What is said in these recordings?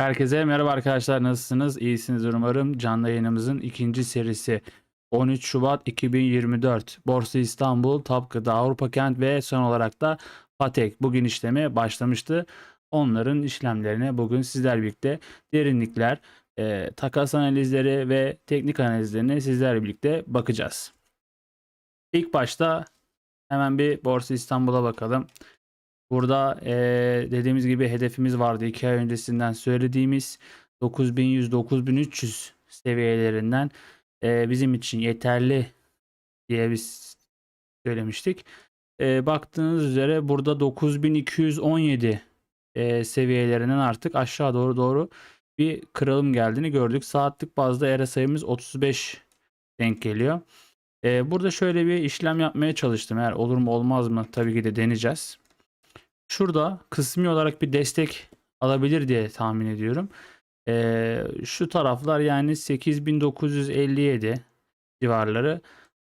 Herkese merhaba arkadaşlar nasılsınız? İyisiniz umarım. Canlı yayınımızın ikinci serisi 13 Şubat 2024 Borsa İstanbul, Top Avrupa Kent ve son olarak da Patek bugün işleme başlamıştı. Onların işlemlerine bugün sizler birlikte derinlikler, e, takas analizleri ve teknik analizlerine sizler birlikte bakacağız. İlk başta hemen bir Borsa İstanbul'a bakalım. Burada eee, dediğimiz gibi hedefimiz vardı 2 ay öncesinden söylediğimiz 9100-9300 seviyelerinden eee, bizim için yeterli diye biz söylemiştik. Eee, baktığınız üzere burada 9217 eee, seviyelerinden artık aşağı doğru doğru bir kırılım geldiğini gördük. Saatlik bazda ERA sayımız 35 denk geliyor. Eee, burada şöyle bir işlem yapmaya çalıştım. Eğer olur mu olmaz mı tabii ki de deneyeceğiz. Şurada kısmi olarak bir destek alabilir diye tahmin ediyorum. Ee, şu taraflar yani 8957 civarları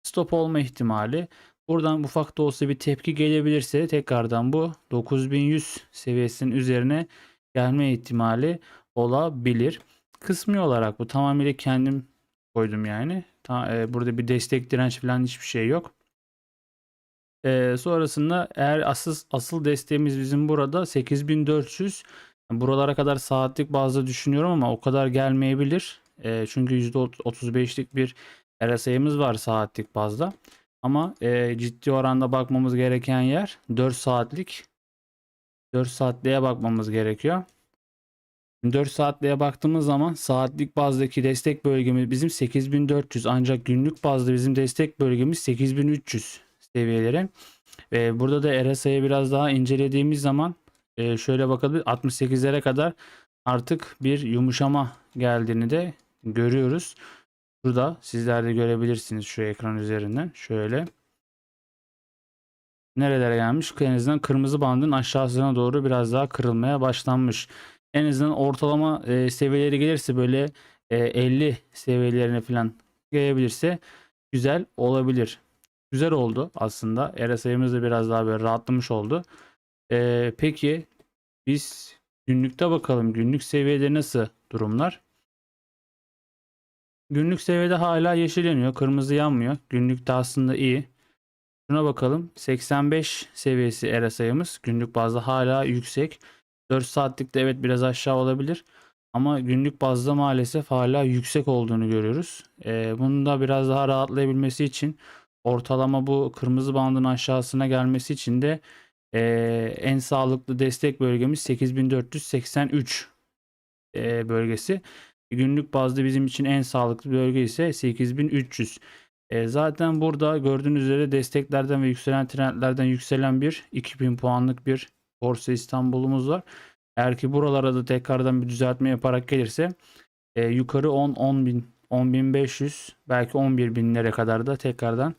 stop olma ihtimali. Buradan ufak da olsa bir tepki gelebilirse tekrardan bu 9100 seviyesinin üzerine gelme ihtimali olabilir. Kısmi olarak bu tamamıyla kendim koydum yani. Ta- e, burada bir destek direnç falan hiçbir şey yok. Ee, sonrasında eğer asıl asıl desteğimiz bizim burada 8400 buralara kadar saatlik bazda düşünüyorum ama o kadar gelmeyebilir. Ee, çünkü %35'lik bir RSI'miz var saatlik bazda. Ama e, ciddi oranda bakmamız gereken yer 4 saatlik 4 saatliğe bakmamız gerekiyor. 4 saatliğe baktığımız zaman saatlik bazdaki destek bölgemiz bizim 8400 ancak günlük bazda bizim destek bölgemiz 8300 seviyeleri. Ve burada da RSI'yi biraz daha incelediğimiz zaman e, şöyle bakalım 68'lere kadar artık bir yumuşama geldiğini de görüyoruz. Burada sizler de görebilirsiniz şu ekran üzerinden. Şöyle. Nerelere gelmiş? En azından kırmızı bandın aşağısına doğru biraz daha kırılmaya başlanmış. En azından ortalama e, seviyeleri gelirse böyle e, 50 seviyelerine falan gelebilirse güzel olabilir güzel oldu aslında. Sayımız da biraz daha böyle rahatlamış oldu. Ee, peki biz günlükte bakalım. Günlük seviyede nasıl durumlar? Günlük seviyede hala yeşil yanıyor. Kırmızı yanmıyor. Günlükte aslında iyi. Şuna bakalım. 85 seviyesi sayımız. Günlük bazda hala yüksek. 4 saatlikte evet biraz aşağı olabilir. Ama günlük bazda maalesef hala yüksek olduğunu görüyoruz. Ee, bunun da biraz daha rahatlayabilmesi için ortalama bu kırmızı bandın aşağısına gelmesi için de e, en sağlıklı destek bölgemiz 8483 e, bölgesi. Günlük bazda bizim için en sağlıklı bölge ise 8300. E, zaten burada gördüğünüz üzere desteklerden ve yükselen trendlerden yükselen bir 2000 puanlık bir Borsa İstanbul'umuz var. Eğer ki buralara da tekrardan bir düzeltme yaparak gelirse e, yukarı 10-10 bin 10.500 belki 11.000'lere kadar da tekrardan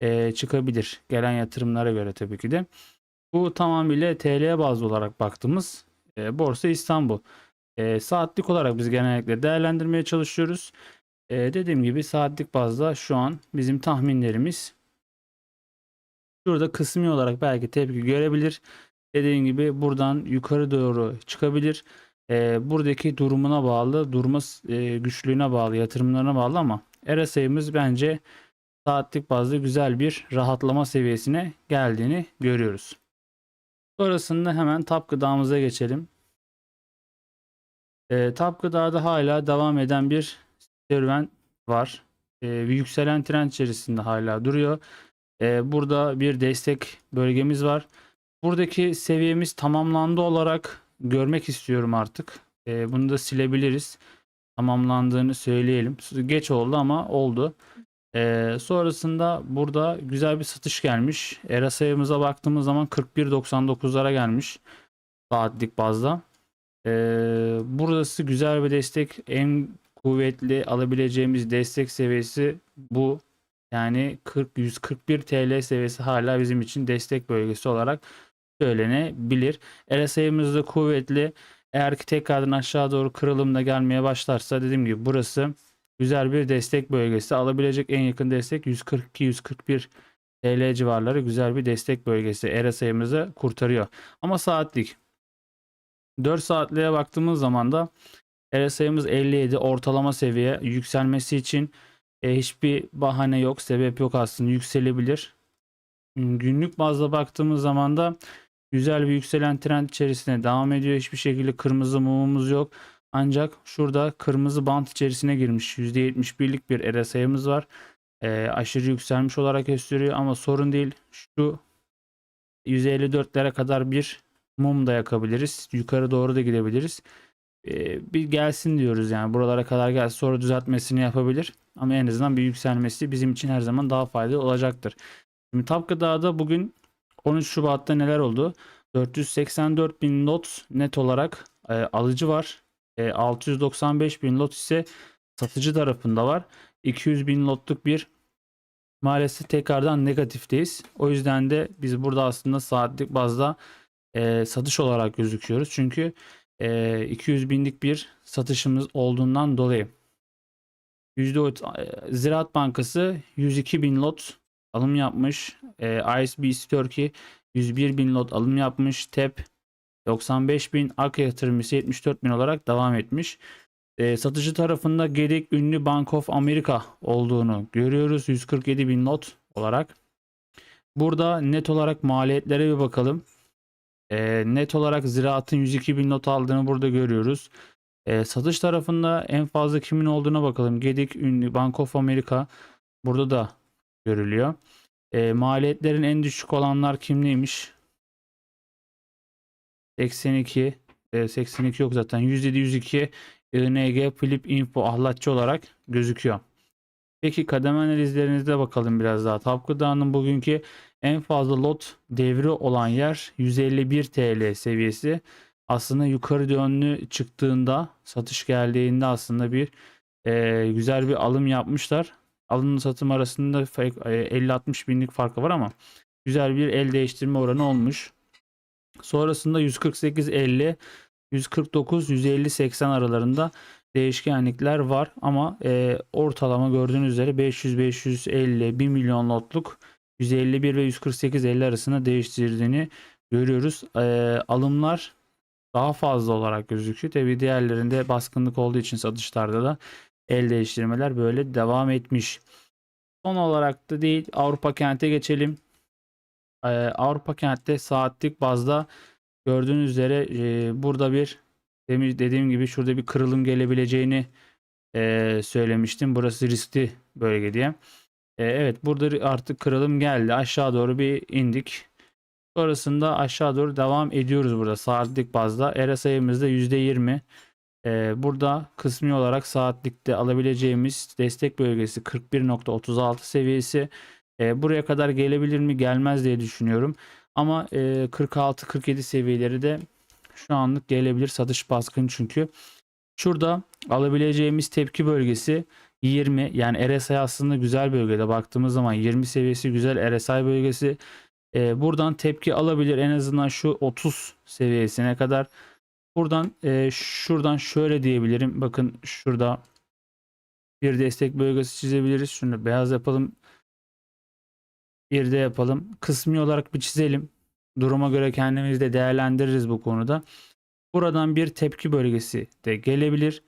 e, çıkabilir. Gelen yatırımlara göre tabii ki de. Bu tamamıyla TL bazlı olarak baktığımız e, Borsa İstanbul. E, saatlik olarak biz genellikle değerlendirmeye çalışıyoruz. E, dediğim gibi saatlik bazda şu an bizim tahminlerimiz şurada kısmi olarak belki tepki görebilir. Dediğim gibi buradan yukarı doğru çıkabilir e, buradaki durumuna bağlı, durma e, güçlüğüne bağlı, yatırımlarına bağlı ama RSI'miz bence saatlik bazda güzel bir rahatlama seviyesine geldiğini görüyoruz. Sonrasında hemen tap gıdamıza geçelim. E, tap gıdada hala devam eden bir serüven var. E, yükselen trend içerisinde hala duruyor. E, burada bir destek bölgemiz var. Buradaki seviyemiz tamamlandı olarak görmek istiyorum artık. E, bunu da silebiliriz. Tamamlandığını söyleyelim. Geç oldu ama oldu. E, sonrasında burada güzel bir satış gelmiş. ERA sayımıza baktığımız zaman 41.99'lara gelmiş. Saatlik bazda. E, burası güzel bir destek. En kuvvetli alabileceğimiz destek seviyesi bu. Yani 40 141 TL seviyesi hala bizim için destek bölgesi olarak söylenebilir. RSI'miz de kuvvetli. Eğer ki tekrardan aşağı doğru kırılımda gelmeye başlarsa dediğim gibi burası güzel bir destek bölgesi. Alabilecek en yakın destek 142-141 TL civarları güzel bir destek bölgesi. RSI'mizi kurtarıyor. Ama saatlik 4 saatliğe baktığımız zaman da RSI'miz 57 ortalama seviye yükselmesi için e, hiçbir bahane yok, sebep yok aslında yükselebilir. Günlük bazda baktığımız zaman da güzel bir yükselen trend içerisine devam ediyor. Hiçbir şekilde kırmızı mumumuz yok. Ancak şurada kırmızı bant içerisine girmiş. %71'lik bir RSI'miz var. E, aşırı yükselmiş olarak gösteriyor ama sorun değil. Şu 154'lere kadar bir mum da yakabiliriz. Yukarı doğru da gidebiliriz. Ee, bir gelsin diyoruz yani buralara kadar gelsin sonra düzeltmesini yapabilir. Ama en azından bir yükselmesi bizim için her zaman daha faydalı olacaktır. Şimdi Tap Gıda'da bugün 13 Şubat'ta neler oldu? 484 bin lot net olarak e, alıcı var. E, 695 bin lot ise satıcı tarafında var. 200 bin lotluk bir maalesef tekrardan negatifteyiz. O yüzden de biz burada aslında saatlik bazda e, satış olarak gözüküyoruz. Çünkü e, 200 binlik bir satışımız olduğundan dolayı. %10 e, Ziraat Bankası 102 bin lot alım yapmış. E, ISBC Turkey 101 bin lot alım yapmış. TEP 95 bin. Ak yatırım ise 74 bin olarak devam etmiş. E, satıcı tarafında Gedik ünlü Bank of America olduğunu görüyoruz. 147 bin lot olarak. Burada net olarak maliyetlere bir bakalım. E, net olarak ziraatın 102 bin not aldığını burada görüyoruz. E, satış tarafında en fazla kimin olduğuna bakalım. Gedik ünlü Bank of America burada da görülüyor. E, maliyetlerin en düşük olanlar kimliymiş? 82 e, 82 yok zaten. 107 102 ING Flip Info ahlatçı olarak gözüküyor. Peki kademe analizlerinize bakalım biraz daha. Tap Gıda'nın bugünkü en fazla lot devri olan yer 151 TL seviyesi. Aslında yukarı yönlü çıktığında satış geldiğinde aslında bir e, güzel bir alım yapmışlar. Alım satım arasında fake- e, 50-60 binlik farkı var ama güzel bir el değiştirme oranı olmuş. Sonrasında 148-50, 149-150-80 aralarında değişkenlikler var ama e, ortalama gördüğünüz üzere 500-550 1 milyon lotluk 151 ve 148-50 arasında değiştirdiğini görüyoruz. E, alımlar daha fazla olarak gözüküyor. Tabi diğerlerinde baskınlık olduğu için satışlarda da el değiştirmeler böyle devam etmiş. Son olarak da değil Avrupa kente geçelim. Ee, Avrupa kentte saatlik bazda gördüğünüz üzere e, burada bir dediğim gibi şurada bir kırılım gelebileceğini e, söylemiştim. Burası riskli bölge diye. E, evet burada artık kırılım geldi. Aşağı doğru bir indik. Sonrasında aşağı doğru devam ediyoruz burada saatlik bazda. RSI'miz de %20. Ee, burada kısmi olarak saatlikte alabileceğimiz destek bölgesi 41.36 seviyesi. Ee, buraya kadar gelebilir mi gelmez diye düşünüyorum. Ama e, 46-47 seviyeleri de şu anlık gelebilir satış baskın çünkü. Şurada alabileceğimiz tepki bölgesi 20 yani RSI aslında güzel bölgede baktığımız zaman 20 seviyesi güzel RSI bölgesi. Ee, buradan tepki alabilir en azından şu 30 seviyesine kadar. Buradan e, şuradan şöyle diyebilirim. Bakın şurada bir destek bölgesi çizebiliriz. Şunu beyaz yapalım. Bir de yapalım. Kısmi olarak bir çizelim. Duruma göre kendimizi de değerlendiririz bu konuda. Buradan bir tepki bölgesi de gelebilir.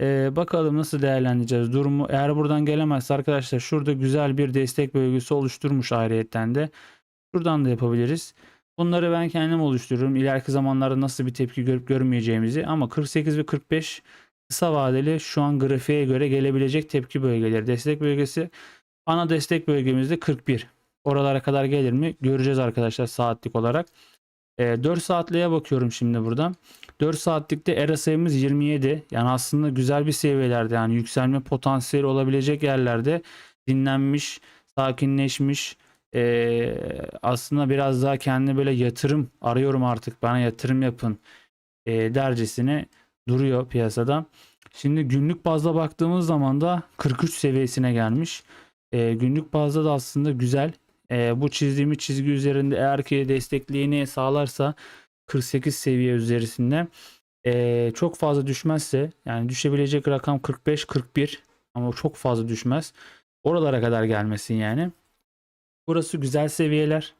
Ee, bakalım nasıl değerlendireceğiz durumu. Eğer buradan gelemezse arkadaşlar şurada güzel bir destek bölgesi oluşturmuş ayrıyetten de. Şuradan da yapabiliriz. Bunları ben kendim oluştururum. İleriki zamanlarda nasıl bir tepki görüp görmeyeceğimizi ama 48 ve 45 kısa vadeli şu an grafiğe göre gelebilecek tepki bölgeleri. Destek bölgesi ana destek bölgemizde 41. Oralara kadar gelir mi? Göreceğiz arkadaşlar saatlik olarak. E, 4 saatliğe bakıyorum şimdi burada. 4 saatlikte RSI'miz 27. Yani aslında güzel bir seviyelerde yani yükselme potansiyeli olabilecek yerlerde dinlenmiş, sakinleşmiş, ee, aslında biraz daha kendi böyle yatırım arıyorum artık bana yatırım yapın e, dercesine duruyor piyasada. Şimdi günlük bazda baktığımız zaman da 43 seviyesine gelmiş. E, günlük bazda da aslında güzel. E, bu çizdiğimiz çizgi üzerinde eğer ki destekliğini sağlarsa 48 seviye üzerinde e, çok fazla düşmezse yani düşebilecek rakam 45-41 ama çok fazla düşmez. Oralara kadar gelmesin yani. Burası güzel seviyeler.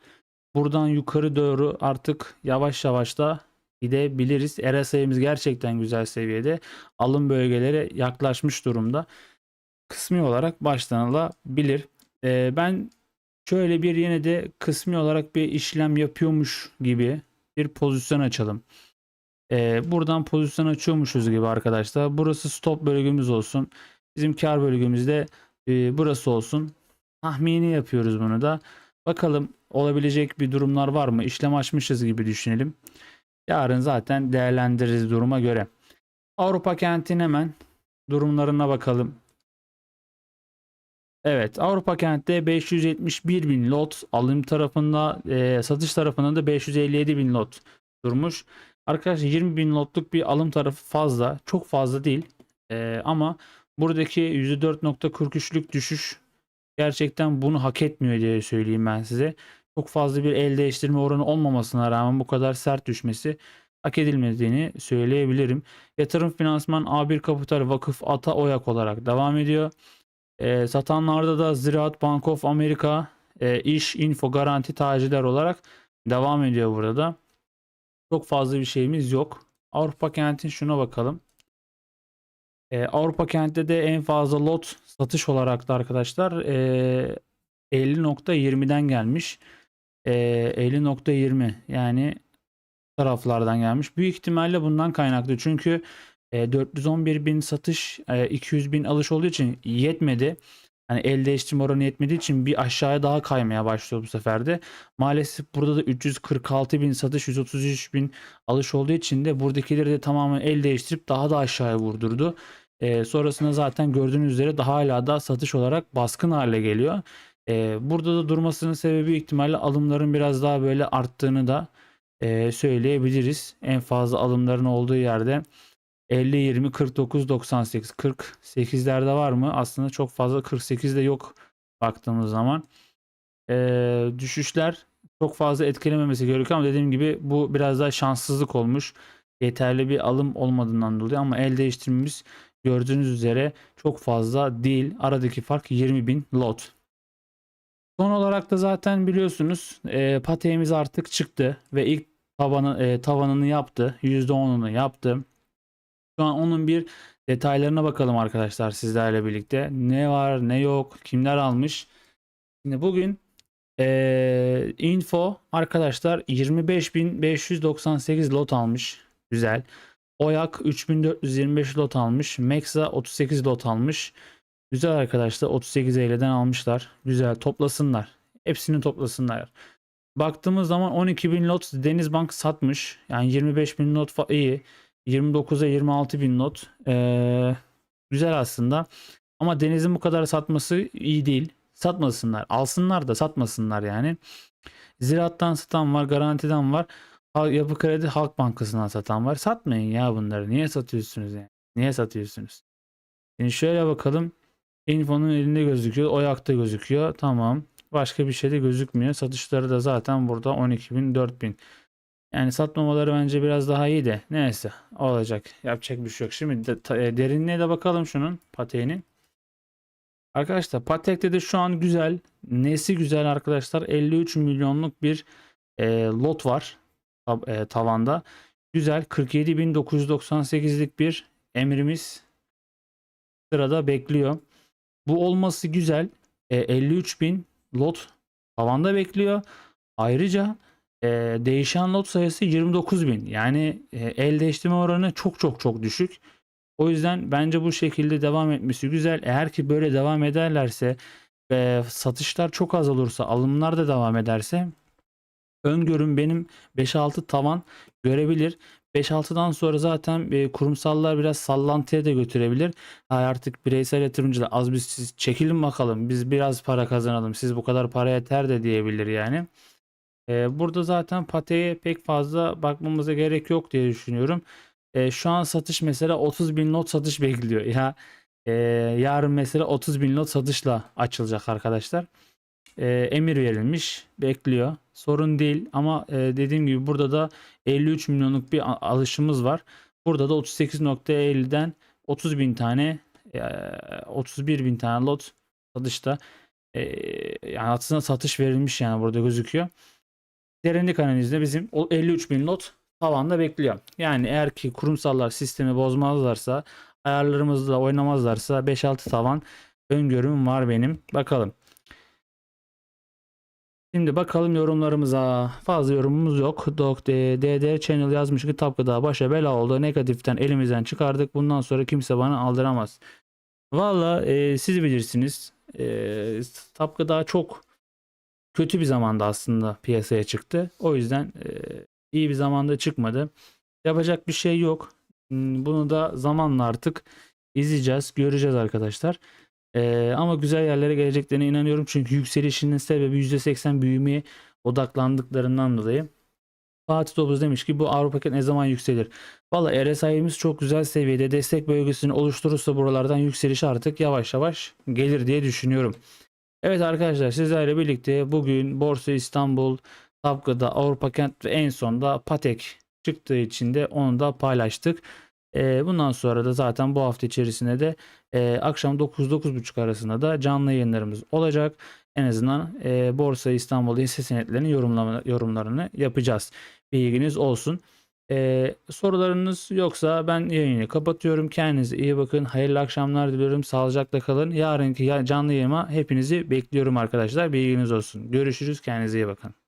Buradan yukarı doğru artık yavaş yavaş da gidebiliriz. RSI'miz gerçekten güzel seviyede. Alım bölgelere yaklaşmış durumda. Kısmi olarak başlanılabilir. Ee, ben şöyle bir yine de kısmi olarak bir işlem yapıyormuş gibi bir pozisyon açalım. Ee, buradan pozisyon açıyormuşuz gibi arkadaşlar. Burası stop bölgemiz olsun. Bizim kar bölgemizde e, burası olsun. Tahmini yapıyoruz bunu da. Bakalım olabilecek bir durumlar var mı? İşlem açmışız gibi düşünelim. Yarın zaten değerlendiririz duruma göre. Avrupa kentin hemen durumlarına bakalım. Evet Avrupa kentte 571 bin lot alım tarafında e, satış tarafında da 557 bin lot durmuş. Arkadaşlar 20 bin lotluk bir alım tarafı fazla. Çok fazla değil. E, ama buradaki %4.43'lük düşüş gerçekten bunu hak etmiyor diye söyleyeyim ben size. Çok fazla bir el değiştirme oranı olmamasına rağmen bu kadar sert düşmesi hak edilmediğini söyleyebilirim. Yatırım finansman A1 Kapital Vakıf Ata Oyak olarak devam ediyor. E, satanlarda da Ziraat Bank of America, e, İş, Info, Garanti, Taciler olarak devam ediyor burada da. Çok fazla bir şeyimiz yok. Avrupa kentin şuna bakalım. E, Avrupa kentte de en fazla lot satış olarak da arkadaşlar e, 50.20'den gelmiş. E, 50.20 yani taraflardan gelmiş. Büyük ihtimalle bundan kaynaklı. Çünkü e, 411 bin satış, e, 200 bin alış olduğu için yetmedi. Hani el değiştirme oranı yetmediği için bir aşağıya daha kaymaya başlıyor bu sefer de. Maalesef burada da 346 bin satış, 133 bin alış olduğu için de buradakileri de tamamen el değiştirip daha da aşağıya vurdurdu. E, sonrasında zaten gördüğünüz üzere daha hala da satış olarak baskın hale geliyor. E, burada da durmasının sebebi ihtimalle alımların biraz daha böyle arttığını da e, söyleyebiliriz. En fazla alımların olduğu yerde 50 20 49 98 48'lerde var mı? Aslında çok fazla 48'de yok baktığımız zaman. Ee, düşüşler çok fazla etkilememesi gerekiyor ama dediğim gibi bu biraz daha şanssızlık olmuş. Yeterli bir alım olmadığından dolayı ama el değiştirmemiz gördüğünüz üzere çok fazla değil. Aradaki fark 20 bin lot. Son olarak da zaten biliyorsunuz e, pateğimiz artık çıktı ve ilk tavanı, e, tavanını yaptı. %10'unu yaptı. Şu an onun bir detaylarına bakalım arkadaşlar sizlerle birlikte. Ne var ne yok kimler almış. Şimdi bugün ee, info arkadaşlar 25.598 lot almış. Güzel. Oyak 3425 lot almış. Mexa 38 lot almış. Güzel arkadaşlar 38 Eylül'den almışlar. Güzel toplasınlar. Hepsini toplasınlar. Baktığımız zaman 12.000 lot Denizbank satmış. Yani 25.000 lot iyi. 29'a 26 bin not. Ee, güzel aslında. Ama Deniz'in bu kadar satması iyi değil. Satmasınlar. Alsınlar da satmasınlar yani. Ziraattan satan var. Garantiden var. Yapı Kredi Halk Bankası'ndan satan var. Satmayın ya bunları. Niye satıyorsunuz yani? Niye satıyorsunuz? Şimdi şöyle bakalım. Info'nun elinde gözüküyor. Oyakta gözüküyor. Tamam. Başka bir şey de gözükmüyor. Satışları da zaten burada 12.000 4.000. Yani satmamaları bence biraz daha iyi de. Neyse olacak. Yapacak bir şey yok. Şimdi de, e, derinliğe de bakalım şunun pateğinin. Arkadaşlar patekte de şu an güzel. Nesi güzel arkadaşlar? 53 milyonluk bir e, lot var e, tavanda. Güzel. 47.998'lik bir emrimiz sırada bekliyor. Bu olması güzel. E, 53.000 lot tavanda bekliyor. Ayrıca e, değişen lot sayısı 29.000. Yani e, el değiştirme oranı çok çok çok düşük. O yüzden bence bu şekilde devam etmesi güzel. Eğer ki böyle devam ederlerse ve satışlar çok az olursa, alımlar da devam ederse öngörüm benim 5-6 tavan görebilir. 5-6'dan sonra zaten e, kurumsallar biraz sallantıya da götürebilir. Artık bireysel yatırımcılar az biz çekilin bakalım biz biraz para kazanalım siz bu kadar para yeter de diyebilir yani. E, burada zaten pateye pek fazla bakmamıza gerek yok diye düşünüyorum. E, şu an satış mesela 30 bin lot satış bekliyor. Ya yarın mesela 30 bin lot satışla açılacak arkadaşlar. E, emir verilmiş bekliyor. Sorun değil ama e, dediğim gibi burada da 53 milyonluk bir alışımız var. Burada da 38.50'den 30 bin tane e, 31 bin tane lot satışta. E, yani aslında satış verilmiş yani burada gözüküyor. Derinlik analizinde bizim o 53 bin lot tavanda bekliyor. Yani eğer ki kurumsallar sistemi bozmazlarsa ayarlarımızla oynamazlarsa 5-6 tavan öngörüm var benim. Bakalım. Şimdi bakalım yorumlarımıza. Fazla yorumumuz yok. Dok DD Channel yazmış ki Tapkı daha başa bela oldu. Negatiften elimizden çıkardık. Bundan sonra kimse bana aldıramaz. Valla e, siz bilirsiniz. E, Tapkı daha çok kötü bir zamanda aslında piyasaya çıktı. O yüzden e, iyi bir zamanda çıkmadı. Yapacak bir şey yok. Hmm, Bunu da zamanla artık izleyeceğiz, göreceğiz arkadaşlar. Ee, ama güzel yerlere geleceklerine inanıyorum. Çünkü yükselişinin sebebi %80 büyümeye odaklandıklarından dolayı. Fatih Topuz demiş ki bu Avrupa ne zaman yükselir? Valla RSI'miz çok güzel seviyede destek bölgesini oluşturursa buralardan yükseliş artık yavaş yavaş gelir diye düşünüyorum. Evet arkadaşlar sizlerle birlikte bugün Borsa İstanbul, Tapkı'da Avrupa Kent ve en sonda Patek çıktığı için de onu da paylaştık. Bundan sonra da zaten bu hafta içerisinde de akşam 9-9.30 arasında da canlı yayınlarımız olacak. En azından Borsa İstanbul hisse senetlerinin yorumlarını yapacağız. Bilginiz olsun. Sorularınız yoksa ben yayını kapatıyorum. Kendinize iyi bakın. Hayırlı akşamlar diliyorum. Sağlıcakla kalın. Yarınki ya- canlı yayıma hepinizi bekliyorum arkadaşlar. Bilginiz olsun. Görüşürüz. Kendinize iyi bakın.